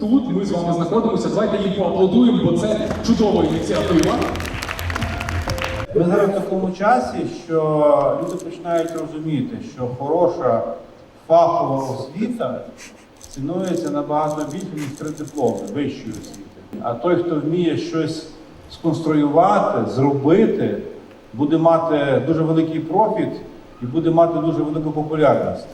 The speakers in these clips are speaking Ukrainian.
тут ми з вами знаходимося. Давайте їм поаплодуємо, бо це чудова ініціатива. Ми зараз в такому часі, що люди починають розуміти, що хороша фахова освіта цінується набагато більше, ніж три дипломи вищої освіти. А той, хто вміє щось сконструювати, зробити, буде мати дуже великий профіт і буде мати дуже велику популярність.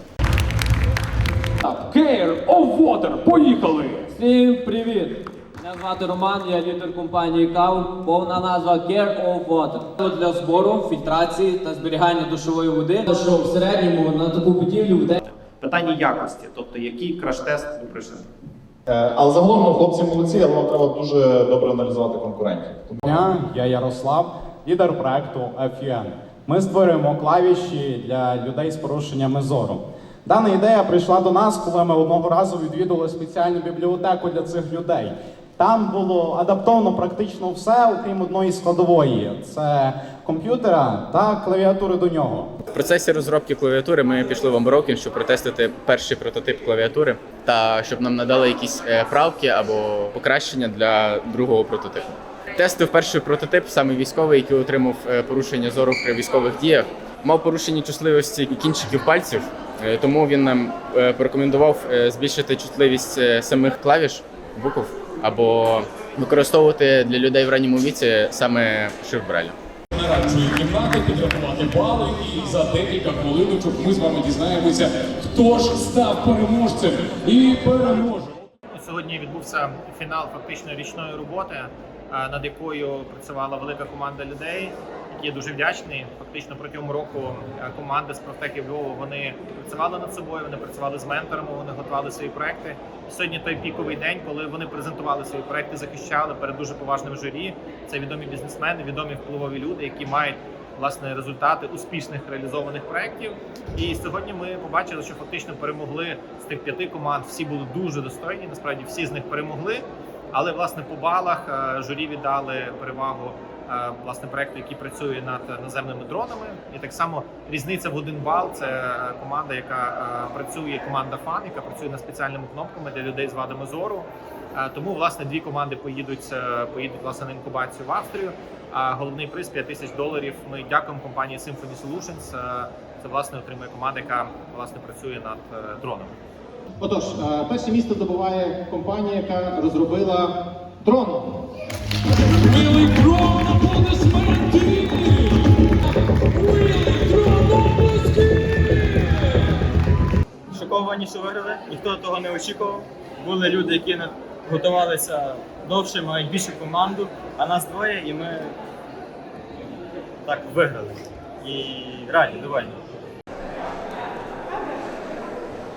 Care of Water, поїхали! Всім привіт! Мене звати Роман, я лідер компанії КАВ. Повна назва Care of Water. Для збору, фільтрації та зберігання душової води. Що в середньому на таку будівлю йде Питання якості, тобто який краш-тест ви пройшли. Е, Але загалом ну, хлопці молодці, але вам треба дуже добре аналізувати конкурентів. дня, я Ярослав, лідер проекту FUN. Ми створюємо клавіші для людей з порушеннями зору. Дана ідея прийшла до нас, коли ми одного разу відвідали спеціальну бібліотеку для цих людей. Там було адаптовано практично все, окрім одної складової: це комп'ютера та клавіатури до нього. В процесі розробки клавіатури ми пішли в Unbroken, щоб протестити перший прототип клавіатури та щоб нам надали якісь е, правки або покращення для другого прототипу. Тестив перший прототип, саме військовий, який отримав е, порушення зору при військових діях. Мав порушені чутливості кінчиків пальців, тому він нам е, порекомендував е, збільшити чутливість е, самих клавіш, букв або використовувати для людей в ранньому віці саме шрифт Брайля. Нарадчої кімнати підрахувати бали, і за декілька хвилиночок ми з вами дізнаємося, хто ж став переможцем і переможе. Сьогодні відбувся фінал фактично річної роботи, е, над якою працювала велика команда людей, я дуже вдячний. Фактично протягом року е, команда з профтехів Львова вони працювали над собою, вони працювали з менторами, вони готували свої проекти. Сьогодні той піковий день, коли вони презентували свої проекти, захищали перед дуже поважним журі. Це відомі бізнесмени, відомі впливові люди, які мають власне результати успішних реалізованих проєктів. І сьогодні ми побачили, що фактично перемогли з тих п'яти команд. Всі були дуже достойні. Насправді всі з них перемогли. Але власне по балах е, журі віддали перевагу власне проекту, який працює над наземними дронами. І так само різниця в один бал. Це е, команда, яка е, працює, команда фан, яка працює над спеціальними кнопками для людей з вадами зору. Е, Тому власне дві команди поїдуть е, поїдуть власне на інкубацію в Австрію. А головний приз 5 тисяч доларів. Ми дякуємо компанії Symphony Solutions. Е, Це власне отримує команда, яка власне працює над е, дронами. Отож, е, перше місце здобуває компанія, яка розробила дрон. Що виграли. Ніхто того не очікував. Були люди, які готувалися довше, мають більшу команду, а нас двоє, і ми так виграли. І раді, довольні.